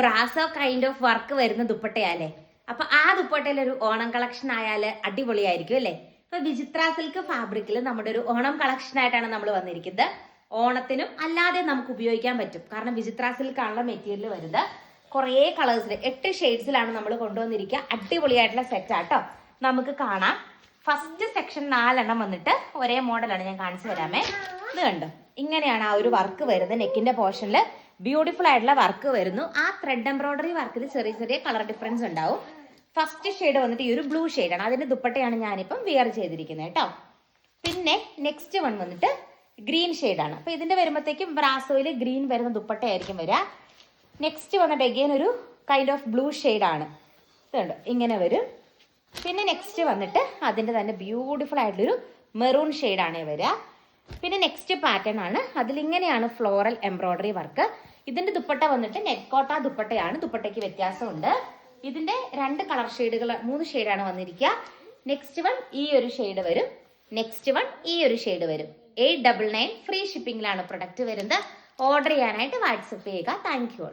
Brasso kind of work വരുന്ന ദുപ്പട്ടയാലേ അപ്പൊ ആ ദുപ്പട്ടയിൽ ഒരു ഓണം കളക്ഷൻ ആയാൽ അടിപൊളിയായിരിക്കും അല്ലേ? ഇപ്പൊ വിചിത്ര സിൽക്ക് ഫാബ്രിക്കിൽ നമ്മുടെ ഒരു ഓണം കളക്ഷൻ ആയിട്ടാണ് നമ്മൾ വന്നിരിക്കുന്നത്. ഓണത്തിനും അല്ലാതെ നമുക്ക് ഉപയോഗിക്കാൻ പറ്റും. കാരണം വിചിത്ര സിൽക്ക് ആണല്ലോ മെറ്റീരിയൽ വരുന്നത്. കുറേ കളേഴ്സിൽ എട്ട് ഷെയ്ഡ്സിലാണ് നമ്മൾ കൊണ്ടുവന്നിരിക്കുക. അടിപൊളിയായിട്ടുള്ള സെറ്റ് ആട്ടോ നമുക്ക് കാണാം. ഫസ്റ്റ് സെക്ഷൻ നാലെണ്ണം വന്നിട്ട് ഒരേ മോഡലാണ് ഞാൻ കാണിച്ചു തരാമേ. ഇത് കണ്ടോ? ഇങ്ങനെയാണ് ആ ഒരു വർക്ക് വരുന്നത്. നെക്കിന്റെ പോർഷനിൽ ബ്യൂട്ടിഫുൾ ആയിട്ടുള്ള വർക്ക് വരുന്നു. ആ ത്രെഡ് എംബ്രോയിഡറി വർക്കിൽ ചെറിയ ചെറിയ കളർ ഡിഫറൻസ് ഉണ്ടാവും. ഫസ്റ്റ് ഷെയ്ഡ് വന്നിട്ട് ഈ ഒരു ബ്ലൂ ഷെയ്ഡാണ് അതിന്റെ ദുപ്പട്ടയാണ് ഞാനിപ്പം വിയർ ചെയ്തിരിക്കുന്നത് കേട്ടോ. പിന്നെ നെക്സ്റ്റ് വൺ വന്നിട്ട് ഗ്രീൻ ഷെയ്ഡാണ് അപ്പൊ ഇതിന്റെ വരുമ്പോഴത്തേക്കും ബ്രാസോയിൽ ഗ്രീൻ വരുന്ന ദുപ്പട്ടയായിരിക്കും വരിക. നെക്സ്റ്റ് വന്നിട്ട് എഗെയിൻ ഒരു കൈൻഡ് ഓഫ് ബ്ലൂ ഷെയ്ഡാണ് ഇതുണ്ട്. ഇങ്ങനെ വരും. പിന്നെ നെക്സ്റ്റ് വന്നിട്ട് അതിന്റെ തന്നെ ബ്യൂട്ടിഫുൾ ആയിട്ടുള്ളൊരു മെറൂൺ ഷെയ്ഡാണ് വരിക. പിന്നെ നെക്സ്റ്റ് പാറ്റേൺ ആണ്. അതിലിങ്ങനെയാണ് ഫ്ലോറൽ എംബ്രോയിഡറി വർക്ക് ഇതിന്റെ ദുപ്പട്ട വന്നിട്ട് നെക്കോട്ട ദുപ്പട്ടയാണ്. ദുപ്പട്ടയ്ക്ക് വ്യത്യാസമുണ്ട്. ഇതിന്റെ രണ്ട് കളർ ഷെയ്ഡുകൾ മൂന്ന് ഷെയ്ഡാണ് വന്നിരിക്കുക. നെക്സ്റ്റ് വൺ ഈ ഒരു ഷെയ്ഡ് വരും. നെക്സ്റ്റ് വൺ ഈ ഒരു ഷെയ്ഡ് വരും. എയ്റ്റ് ഡബിൾ നയൻ ഫ്രീ ഷിപ്പിംഗിലാണ് പ്രൊഡക്റ്റ് വരുന്നത്. ഓർഡർ ചെയ്യാനായിട്ട് വാട്സപ്പ് ചെയ്യുക. Thank you